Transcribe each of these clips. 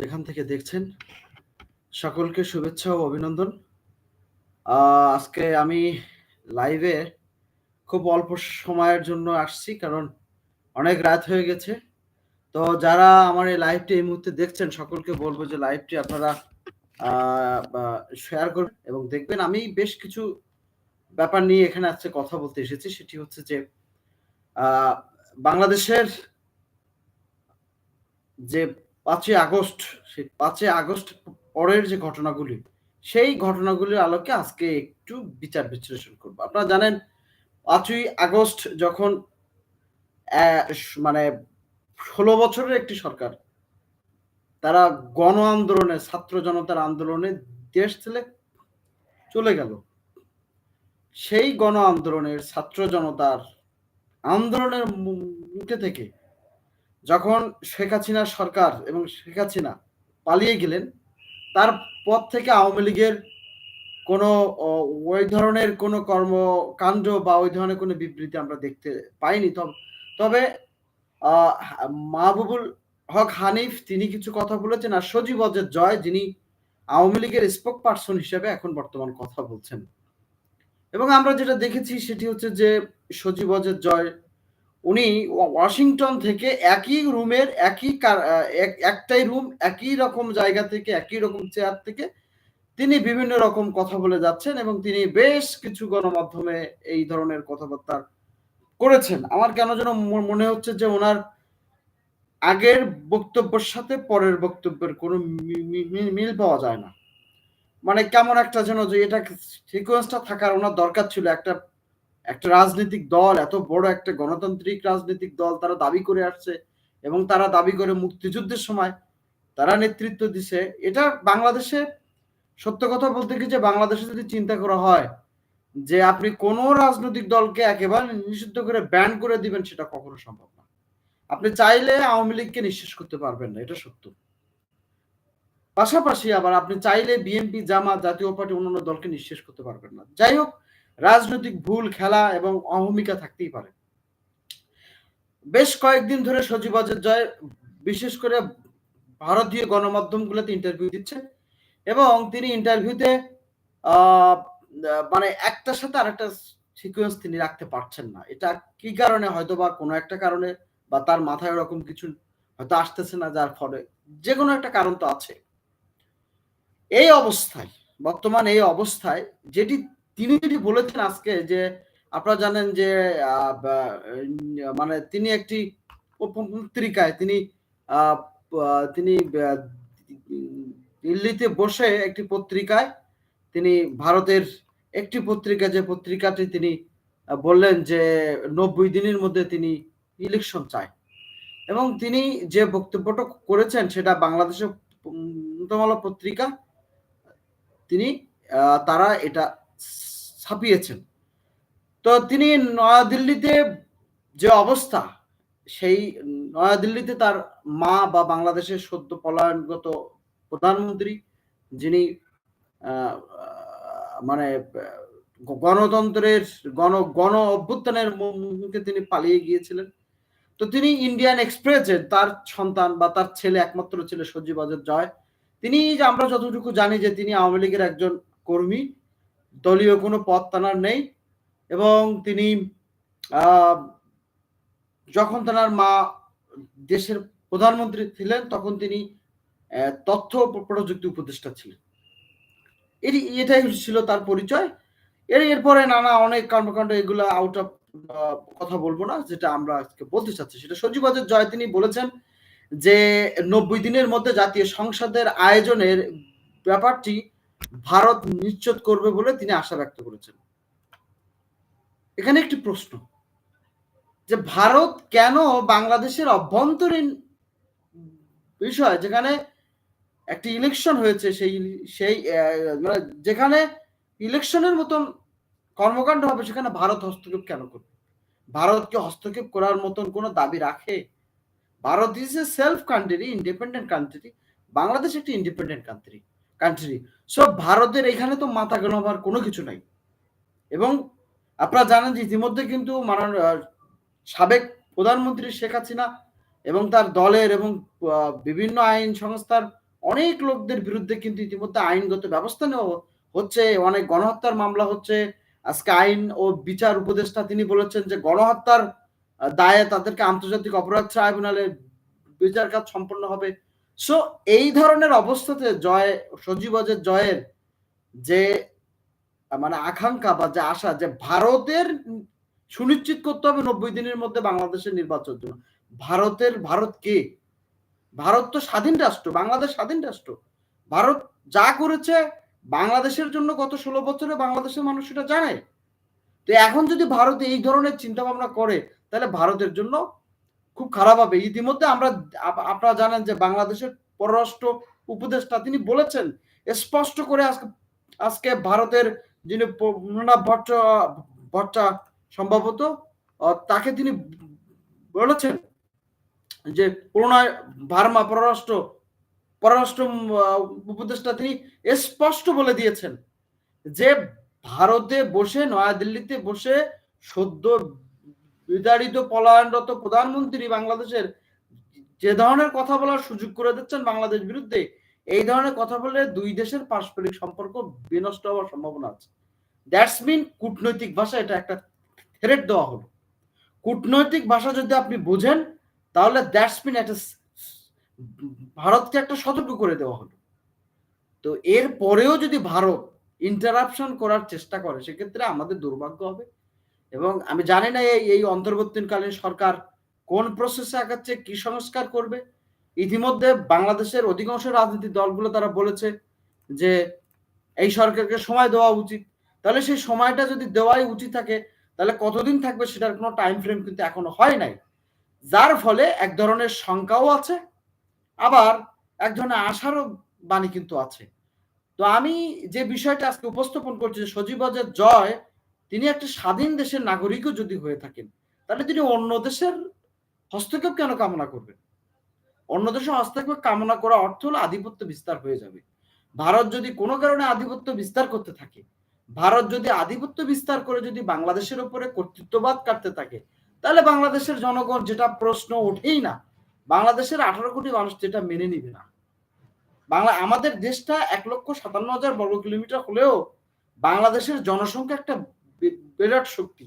যেখান থেকে দেখছেন, সকলকে শুভেচ্ছা ও অভিনন্দন। আজকে আমি লাইভে খুব অল্প সময়ের জন্য আসছি, কারণ অনেক রাত হয়ে গেছে। তো যারা আমার এই লাইভটি এই মুহূর্তে দেখছেন, সকলকে বলব যে লাইভটি আপনারা শেয়ার করবেন এবং দেখবেন। আমি বেশ কিছু ব্যাপার নিয়ে এখানে আজকে কথা বলতে এসেছি। সেটি হচ্ছে যে বাংলাদেশের যে পাঁচই আগস্ট, সেই পাঁচই আগস্ট পরের যে ঘটনাগুলি, সেই ঘটনাগুলির আলোকে আজকে একটু বিচার বিশ্লেষণ করব। আপনারা জানেন, পাঁচই আগস্ট যখন মানে ষোলো বছরের একটি সরকার, তারা গণ আন্দোলনে, ছাত্র জনতার আন্দোলনে দেশ ছেলে চলে গেল। সেই গণ আন্দোলনের ছাত্র জনতার আন্দোলনের মুখে থেকে যখন শেখ হাসিনা সরকার এবং শেখ হাসিনা পালিয়ে গেলেন, তার পর থেকে আওয়ামী লীগের কোনো ওই ধরনের কোনো কর্মকাণ্ড বা ওই ধরনের কোনো বিবৃতি আমরা দেখতে পাইনি। তবে তবে মাহবুবুল হক হানিফ, তিনি কিছু কথা বলেছেন আর সজীব অজের জয়, যিনি আওয়ামী লীগের স্পোক পার্সন হিসেবে এখন বর্তমান কথা বলছেন। এবং আমরা যেটা দেখেছি সেটি হচ্ছে যে সজীব অজের জয় উনি ওয়াশিংটন থেকে একই রুমের একই একটাই রুম একই রকম জায়গা থেকে, একই রকম চেয়ার থেকে তিনি বিভিন্ন রকম কথা বলে যাচ্ছেন এবং তিনি বেশ কিছু গণমাধ্যমে এই ধরনের কথাবার্তা করেছেন। আমার কেন যেন মনে হচ্ছে যে ওনার আগের বক্তব্যের সাথে পরের বক্তব্যের কোনো মিল পাওয়া যায় না। মানে কেমন একটা যেন যে এটা সিকোয়েন্সটা থাকার ওনার দরকার ছিল একটা একটা রাজনৈতিক দল, এত বড় একটা গণতান্ত্রিক রাজনৈতিক দল তারা দাবি করে আসছে এবং তারা দাবি করে মুক্তিযুদ্ধের সময় তারা নেতৃত্ব দিছে। এটা বাংলাদেশে সত্য কথা বলতে কি যে বাংলাদেশে যদি চিন্তা করা হয় যে আপনি কোন রাজনৈতিক দলকে একেবারে নিষিদ্ধ করে ব্যান করে দিবেন, সেটা কখনো সম্ভব না। আপনি চাইলে আওয়ামী লীগকে নিঃশেষ করতে পারবেন না, এটা সত্য। পাশাপাশি আবার আপনি চাইলে বিএনপি জামা জাতীয় পার্টি অন্যান্য দলকে নিঃশেষ করতে পারবেন না। যাই হোক রাজনৈতিক ভুল, খেলা এবং অহমিকা থাকতেই পারে। বেশ কয়েকদিন ধরে সজীব জয়, বিশেষ করে ভারতীয় গণমাধ্যমগুলোতে ইন্টারভিউ দিচ্ছে এবং তিনি ইন্টারভিউতে মানে একটার সাথে আরেকটা সিকোয়েন্স তিনি রাখতে পারছেন না। এটা কি কারণে? হয়তো বা কোনো একটা কারণে বা তার মাথায় ওরকম কিছু হয়তো আসতেছে না, যার ফলে যে কোনো একটা কারণ তো আছে। এই অবস্থায়, বর্তমান এই অবস্থায় যেটি তিনি যেটি বলেছেন আজকে যে, আপনারা জানেন যে মানে তিনি একটি পত্রিকায় তিনি তিনি দিল্লিতে বসে একটি পত্রিকায় তিনি ভারতের একটি পত্রিকা, যে পত্রিকাটি তিনি বললেন যে নব্বই দিনের মধ্যে তিনি ইলেকশন চায়। এবং তিনি যে বক্তব্যটা করেছেন সেটা বাংলাদেশের পত্রিকা, তিনি তারা এটা ছাপিয়েছেন। তো তিনি নয়াদিল্লিতে যে অবস্থা, সেই নয়াদিল্লিতে তার মা বা বাংলাদেশের সদ্য পলায়নগত প্রধানমন্ত্রী যিনি মানে গণতন্ত্রের, গণ গণ অভ্যুত্থানের মুখে তিনি পালিয়ে গিয়েছিলেন। তো তিনি ইন্ডিয়ান এক্সপ্রেসের তার সন্তান বা তার ছেলে একমাত্র ছেলে সজীব অজয় জয়। তিনি যে আমরা যতটুকু জানি যে তিনি আওয়ামী লীগের একজন কর্মী। দলীয় কোনো পদ তানার নেই এবং তিনি যখন তার মা দেশের প্রধানমন্ত্রী ছিলেন, তখন তিনি তথ্য প্রযুক্তি উপদেষ্টা ছিলেন। এটি, এটাই ছিল তার পরিচয়। এর, এরপরে নানা অনেক কর্মকাণ্ড এগুলো আউট অফ কথা বলব না, যেটা আমরা আজকে বলতে চাচ্ছি। সেটা সজীব জয় তিনি বলেছেন যে, নব্বই দিনের মধ্যে জাতীয় সংসদের আয়োজনের ব্যাপারটি ভারত নিশ্চিত করবে বলে তিনি আশা ব্যক্ত করেছেন। এখানে একটি প্রশ্ন, যে ভারত কেন বাংলাদেশের অভ্যন্তরীণ বিষয় যেখানে একটি ইলেকশন হয়েছে, সেই সেই মানে যেখানে ইলেকশনের মতন কর্মকাণ্ড হবে, সেখানে ভারত হস্তক্ষেপ কেন করবে? ভারতকে হস্তক্ষেপ করার মতন কোনো দাবি রাখে? Bharat is a self country independent country Bangladesh একটি ইন্ডিপেন্ডেন্ট কান্ট্রি কান্ট্রি সো ভারতের এখানে তো মাথা গোলাবার কোনো কিছু নাই। এবং আপনারা জানেন যে ইতিমধ্যে কিন্তু মানন সাবেক প্রধানমন্ত্রী শেখ হাসিনা এবং তার দলের এবং বিভিন্ন আইন সংস্থার অনেক লোকদের বিরুদ্ধে কিন্তু ইতিমধ্যে আইনগত ব্যবস্থা নেওয়া হচ্ছে। অনেক গণহত্যার মামলা হচ্ছে। আজকে আইন ও বিচার উপদেষ্টা তিনি বলেছেন যে গণহত্যার দায়ে তাদেরকে আন্তর্জাতিক অপরাধ ট্রাইব্যুনালে বিচার কাজ সম্পন্ন হবে। সো এই ধরনের অবস্থাতে জয় সজীবজের জয়ের যে মানে আকাঙ্ক্ষা বা যে আশা যে ভারতের সুনিশ্চিত করতে হবে নব্বই দিনের মধ্যে বাংলাদেশের নির্বাচন জন্য। ভারতের, ভারত কে? ভারত তো স্বাধীন রাষ্ট্র, বাংলাদেশ স্বাধীন রাষ্ট্র। ভারত যা করেছে বাংলাদেশের জন্য গত ষোলো বছরে বাংলাদেশের মানুষ সেটা জানে। তো এখন যদি ভারত এই ধরনের চিন্তা ভাবনা করে, তাহলে ভারতের জন্য খুব খারাপ হবে। ইতিমধ্যে আমরা আপনারা জানেন যে বাংলাদেশের পররাষ্ট্র উপদেষ্টা তিনি বলেছেন, স্পষ্ট করে আজকে আজকে ভারতের যিনি প্রণব ভট্ট, ভট্টা সম্ভবত তাকে তিনি বলেছেন যে প্রণয় ভার্মা পররাষ্ট্র পররাষ্ট্র উপদেষ্টা তিনি স্পষ্ট বলে দিয়েছেন যে ভারতে বসে, নয়াদিল্লিতে বসে সদ্য বিতাড়িত পলায়নরত প্রধানমন্ত্রী বাংলাদেশের যে ধরনের কথা বলার সুযোগ করে দিচ্ছেন বাংলাদেশ বিরুদ্ধে, এই ধরনের কথা বলে দুই দেশের পারস্পরিক সম্পর্ক বিনষ্ট হওয়ার সম্ভাবনা আছে। দ্যাটস মিন কূটনৈতিক ভাষা এটা একটা থ্রেট দেওয়া হলো। কূটনৈতিক ভাষা যদি আপনি বোঝেন, তাহলে দ্যাটস মিন একটা ভারতকে একটা সতর্ক করে দেওয়া হলো। তো এর পরেও যদি ভারত ইন্টারাপশন করার চেষ্টা করে, সেক্ষেত্রে আমাদের দুর্ভাগ্য হবে। এবং আমি জানি না এই অন্তর্বর্তীকালীন সরকার কোন প্রসেসে আগাচ্ছে, কি সংস্কার করবে। ইতিমধ্যে বাংলাদেশের অধিকাংশ রাজনৈতিক দলগুলো তারা বলেছে যে, এই সরকারকে সময় দেওয়া উচিত। তাহলে সেই সময়টা যদি দেওয়াই উচিত থাকে, তাহলে কতদিন থাকবে সেটার কোনো টাইম ফ্রেম কিন্তু এখনও হয় নাই। যার ফলে এক ধরনের শঙ্কাও আছে, আবার এক ধরনের আশারও বাণী কিন্তু আছে। তো আমি যে বিষয়টা আজকে উপস্থাপন করছি সজীবজের জয় তিনি একটা স্বাধীন দেশের নাগরিকও যদি হয়ে থাকেন, তাহলে তিনি অন্য দেশের হস্তক্ষেপ কেন কামনা করবেন? অন্য দেশের হস্তক্ষেপ কামনা করা অর্থ হলো আধিপত্য বিস্তার হয়ে যাবে। ভারত যদি কোনো কারণে আধিপত্য বিস্তার করতে থাকে, ভারত যদি আধিপত্য বিস্তার করে যদি বাংলাদেশের উপরে কর্তৃত্ববাদ কাটতে থাকে, তাহলে বাংলাদেশের জনগণ যেটা প্রশ্ন ওঠেই না, বাংলাদেশের আঠারো কোটি মানুষ যেটা মেনে নিবে না। বাংলা, আমাদের দেশটা এক লক্ষ সাতান্ন হাজার বর্গ কিলোমিটার হলেও বাংলাদেশের জনসংখ্যা একটা বিরাট শক্তি।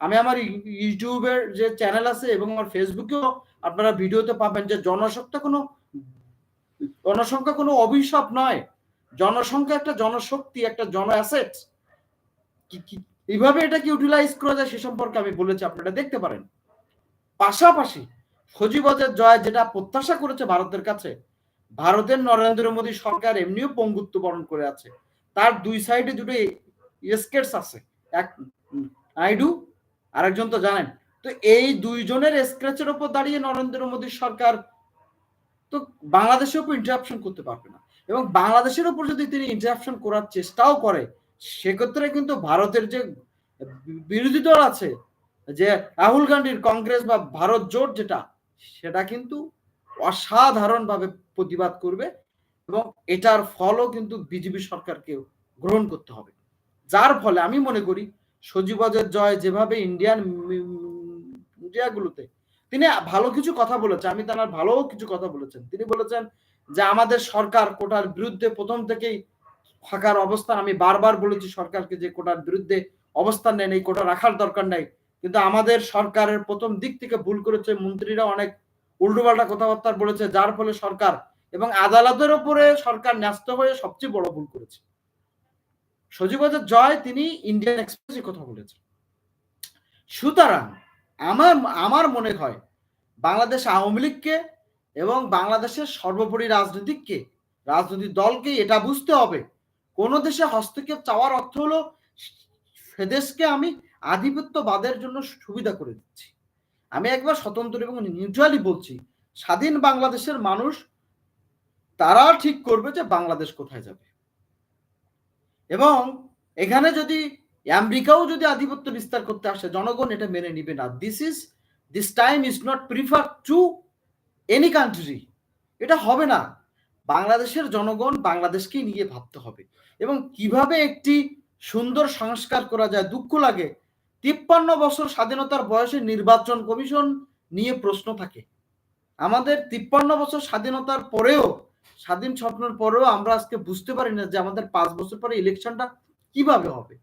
আমি আমার ইউটিউবের যে চ্যানেল আছে এবং আমার ফেসবুকেও আপনারা ভিডিওতে পাবেন যে জনসংখ্যা কোনো জনসংখ্যা কোনো অভিশাপ নয়। জনসংখ্যা একটা জনশক্তি, একটা জন অ্যাসেট এইভাবে এটাকে ইউটিলাইজ করা যায় সে সম্পর্কে আমি বলেছি, আপনারা দেখতে পারেন। পাশাপাশি সজীবজের জয় যেটা প্রত্যাশা করেছে ভারতের কাছে, ভারতের নরেন্দ্র মোদী সরকার এমনিও পঙ্গুত্ব বরণ করে আছে। তার দুই সাইডে দুটো স্কেটস আছে। এক নাইডু আরেকজন তো জানেন। তো এই দুইজনের স্ক্র্যাচের উপর দাঁড়িয়ে নরেন্দ্র মোদীর সরকার তো বাংলাদেশের উপর ইন্টারাপশন করতে পারবে না। এবং বাংলাদেশের উপর যদি তিনি ইন্টারাপশন করার চেষ্টাও করে, সেক্ষেত্রে কিন্তু ভারতের যে বিরোধী দল আছে, যে রাহুল গান্ধীর কংগ্রেস বা ভারত জোট যেটা, সেটা কিন্তু অসাধারণভাবে প্রতিবাদ করবে এবং এটার ফলও কিন্তু বিজেপি সরকারকে গ্রহণ করতে হবে। যার ফলে আমি মনে করি সজীবজের জয় যেভাবে ইন্ডিয়ান মিডিয়াগুলোতে তিনি ভালো কিছু কথা বলেছেন, আমি তার ভালো কিছু কথা বলেছেন। তিনি বলেছেন যে আমাদের সরকার কোটার বিরুদ্ধে প্রথম থেকেই থাকার অবস্থান, আমি বারবার বলেছি সরকারকে যে কোটার বিরুদ্ধে অবস্থান নেন, এই কোটা রাখার দরকার নাই। কিন্তু আমাদের সরকারের প্রথম দিক থেকে ভুল করেছে, মন্ত্রীরা অনেক উল্টোপাল্টা কথাবার্তা বলেছে, যার ফলে সরকার এবং আদালতের উপরে সরকার ন্যস্ত হয়ে সবচেয়ে বড় ভুল করেছে। সজীবদের জয় তিনি ইন্ডিয়ান এক্সপ্রেসে কথা বলেছেন। সুতরাং আমার আমার মনে হয় বাংলাদেশ আওয়ামী লীগকে এবং বাংলাদেশের সর্বোপরি রাজনীতিককে, রাজনৈতিক দলকে এটা বুঝতে হবে। কোন দেশে হস্তক্ষেপ চাওয়ার অর্থ হলো সেদেশকে আমি আধিপত্যবাদের জন্য সুবিধা করে দিচ্ছি। আমি একবার স্বতন্ত্র এবং নিউট্রালি বলছি, স্বাধীন বাংলাদেশের মানুষ তারা ঠিক করবে যে বাংলাদেশ কোথায় যাবে। এবং এখানে যদি আমেরিকাও যদি আধিপত্য বিস্তার করতে আসে, জনগণ এটা মেনে নিবে না। This is this time is not prefer to any country এটা হবে না। বাংলাদেশের জনগণ বাংলাদেশকেই নিয়ে ভাবতে হবে। এবং কীভাবে একটি সুন্দর সংস্কার করা যায়, দুঃখ লাগে। তিপ্পান্ন বছর স্বাধীনতার বয়সে নির্বাচন কমিশন নিয়ে প্রশ্ন থাকে। আমাদের তিপ্পান্ন বছর স্বাধীনতার পরেও স্বাধীন স্বপ্নের পরেও আমরা আজকে বুঝতে পারি না যে আমাদের পাঁচ বছর পরে ইলেকশনটা কীভাবে হবে।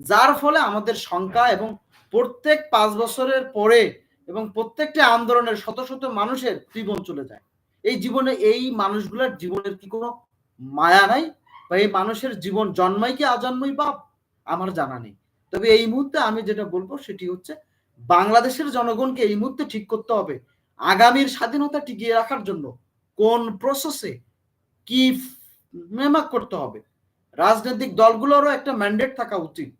যার ফলে আমাদের সংখ্যা এবং প্রত্যেক পাঁচ বছরের পরে এবং প্রত্যেকটা আন্দোলনের শত শত মানুষের জীবন চলে যায়। এই জীবনে এই মানুষগুলোর জীবনের কি কোনো মায়া নাই? বা এই মানুষের জীবন জন্মাই কি আজন্মই বাপ আমার জানা নেই। তবে এই মুহূর্তে আমি যেটা বলব সেটি হচ্ছে, বাংলাদেশের জনগণকে এই মুহূর্তে ঠিক করতে হবে। আগামীর স্বাধীনতা টিকিয়ে রাখার জন্য কোন প্রসেসে কি মেমাক করতে হবে? রাজনৈতিক দলগুলোরও একটা ম্যান্ডেট থাকা উচিত।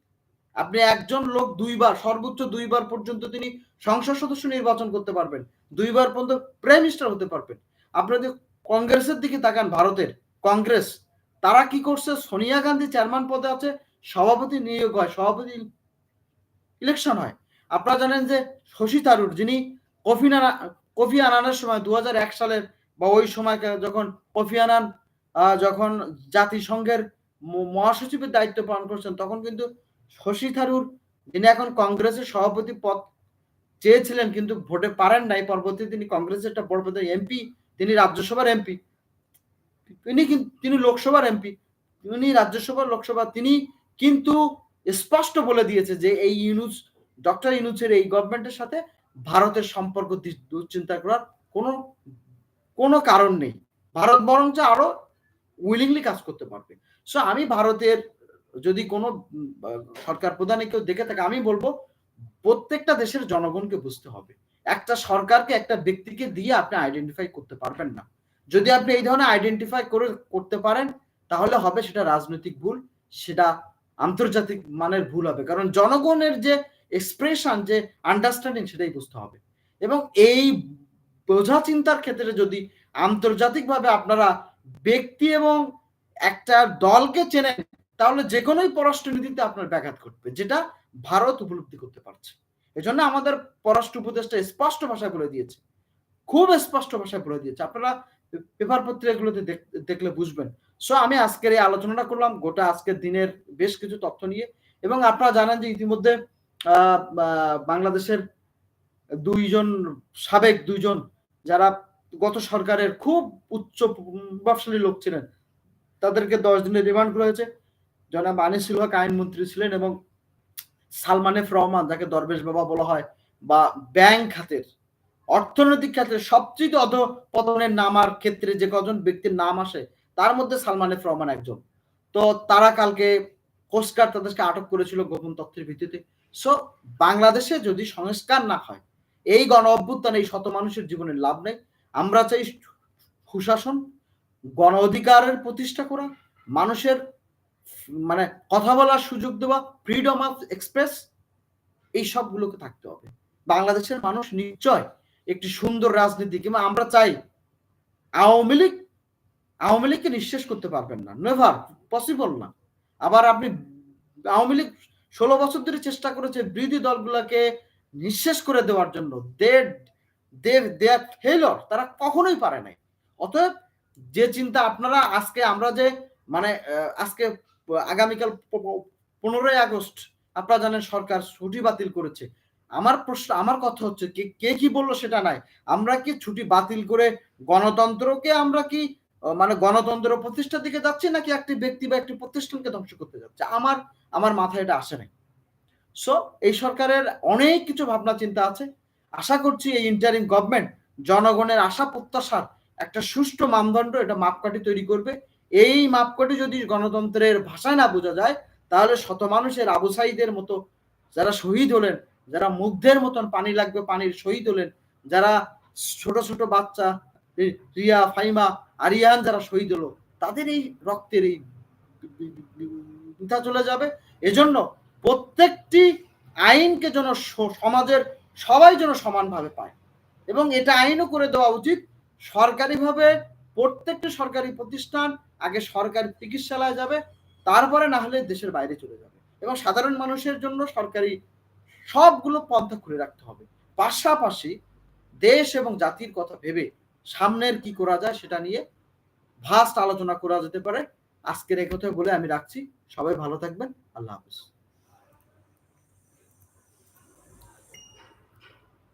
আপনি একজন লোক দুইবার, সর্বোচ্চ দুইবার পর্যন্ত তিনি সংসদ সদস্য নির্বাচন করতে পারবেন। দুইবার পর্যন্ত প্রাইম মিনিস্টার হতে পারবেন। আপনি যদি কংগ্রেসের দিকে তাকান, ভারতের কংগ্রেস, তারা কি করছে? সোনিয়া গান্ধী চেয়ারম্যান পদে আছে, সভাপতি নিয়োগ হয়, সভাপতি ইলেকশন হয়। আপনারা জানেন যে শশী থারুর, যিনি কফি কফি আনানের সময় দু হাজার এক সালের বা ওই সময় যখন কফি আনান যখন জাতিসংঘের মহাসচিবের দায়িত্ব পালন করছেন, তখন কিন্তু শশী থারুর, যিনি এখন কংগ্রেসের সভাপতি পদ চেয়েছিলেন কিন্তু ভোটে পারেন নাই পরবর্তী তিনি কংগ্রেসের একটা বড় পদের এমপি তিনি রাজ্যসভার এমপি তিনি কিন্তু তিনি লোকসভার এমপি তিনি রাজ্যসভার লোকসভা, তিনি কিন্তু স্পষ্ট বলে দিয়েছে যে এই ইউনুস, ডক্টর ইউনুসের এই গভর্নমেন্টের সাথে ভারতের সম্পর্ক দুশ্চিন্তা করার কোনো কোনো কারণ নেই। ভারত বরঞ্চ আরও উইলিংলি কাজ করতে পারবে। সো আমি ভারতের যদি কোনো সরকার প্রধানে কেউ দেখে থাকে, আমি বলব প্রত্যেকটা দেশের জনগণকে বুঝতে হবে। একটা সরকারকে একটা ব্যক্তিকে দিয়ে আপনি আইডেন্টিফাই করতে পারবেন না। যদি আপনি এই ধরনের আইডেন্টিফাই করে, করতে পারেন, তাহলে হবে সেটা রাজনৈতিক ভুল, সেটা আন্তর্জাতিক মানের ভুল হবে। কারণ জনগণের যে এক্সপ্রেশন যে আন্ডারস্ট্যান্ডিং সেটাই বুঝতে হবে। এবং এই বোঝা চিন্তার ক্ষেত্রে যদি আন্তর্জাতিকভাবে আপনারা ব্যক্তি এবং একটা দলকে চেনেন, তাহলে যে কোনোই পররাষ্ট্রনীতিতে আপনার ব্যাঘাত ঘটবে, যেটা ভারত উপলব্ধি করতে পারছে। এজন্য আমাদের পররাষ্ট্র উপদেষ্টা স্পষ্ট ভাষায় বলে দিয়েছে। খুব স্পষ্ট ভাষায় বলে দিয়েছে। আপনারা পেপার পত্রিকাগুলোতে দেখলে বুঝবেন। সো আমি আজকের এই আলোচনাটা করলাম, গোটা আজকের দিনের বেশ কিছু তথ্য নিয়ে। এবং আপনারা জানেন যে ইতিমধ্যে বাংলাদেশের দুইজন সাবেক দুইজন যারা গত সরকারের খুব উচ্চ প্রভাবশালী লোক ছিলেন, তাদেরকে দশ দিনের রিমান্ড করা হয়েছে। জনাব আনিসুল হক আইনমন্ত্রী ছিলেন এবং সালমানেফ রহমান, যাকে দরবেশ বাবা বলা হয়, বা ব্যাংক খাতের, অর্থনৈতিক ক্ষেত্রে সবচেয়ে অধপতনের নামার ক্ষেত্রে যে কজন ব্যক্তির নাম আসে, তার মধ্যে সালমানেফ রহমান একজন। তো তারা কালকে কোস্টগার্ড তাদেরকে আটক করেছিল গোপন তথ্যের ভিত্তিতে। সো বাংলাদেশে যদি সংস্কার না হয় এই গণ অভ্যুত্থানে এই শত মানুষের জীবনের লাভ নেই। আমরা চাই সুশাসন, গণ অধিকারের প্রতিষ্ঠা করা, মানুষের মানে কথা বলার সুযোগ দেওয়া ফ্রিডম অফ এক্সপ্রেস এই সবগুলোকে থাকতে হবে। বাংলাদেশের মানুষ নিশ্চয় একটি সুন্দর রাজনীতি কিংবা আমরা চাই আওয়ামী লীগ, আওয়ামী লীগকে নিঃশেষ করতে পারবেন না। নেভার পসিবল না। আবার আপনি আওয়ামী লীগ ষোলো বছর ধরে চেষ্টা করেছে বিরোধী দলগুলোকে নিঃশেষ করে দেওয়ার জন্য তারা কখনোই পারে নাই। অতএব যে চিন্তা আপনারা আজকে আমরা যে মানে আজকে আগামীকাল পনেরোই আগস্ট আপনারা জানেন সরকার ছুটি বাতিল করেছে। আমার প্রশ্ন, আমার কথা হচ্ছে কে কে কি বলল সেটা নাই। আমরা কি ছুটি বাতিল করে গণতন্ত্রকে আমরা কি মানে গণতন্ত্র প্রতিষ্ঠার দিকে যাচ্ছি নাকি একটি ব্যক্তি বা একটি প্রতিষ্ঠানকে ধ্বংস করতে যাচ্ছে? আমার আমার মাথায় এটা আসে নাই। সো এই সরকারের অনেক কিছু ভাবনা চিন্তা আছে আশা করছি এই ইন্টারিং গভর্নমেন্ট জনগণের আশা প্রত্যাশার একটা সুষ্ঠু মানদণ্ড এটা মাপকাঠি তৈরি করবে এই মাপকাঠি যদি গণতন্ত্রের ভাষায় না বোঝা যায় তাহলে শত মানুষের আবু সাইদের মতো যারা শহীদ হলেন যারা মুগ্ধের মতন পানি লাগবে পানির শহীদ হলেন যারা ছোট ছোট বাচ্চা রিয়া ফাইমা আরিয়ান যারা শহীদ হলো তাদের এই রক্তের এই চলে যাবে এজন্য প্রত্যেকটি আইনকে যেন সমাজের সবাই যেন সমানভাবে পায়। এবং এটা আইনও করে দেওয়া উচিত। সরকারিভাবে প্রত্যেকটি সরকারি প্রতিষ্ঠান আগে সরকারি চিকিৎসালয়ে যাবে, তারপরে না হলে দেশের বাইরে চলে যাবে। এবং সাধারণ মানুষের জন্য সরকারি সবগুলো পন্থা খুলে রাখতে হবে। পাশাপাশি দেশ এবং জাতির কথা ভেবে সামনের কি করা যায় সেটা নিয়ে ভাস্ট আলোচনা করা যেতে পারে। আজকের এই কথা বলে আমি রাখছি। সবাই ভালো থাকবেন। আল্লাহ হাফিজ।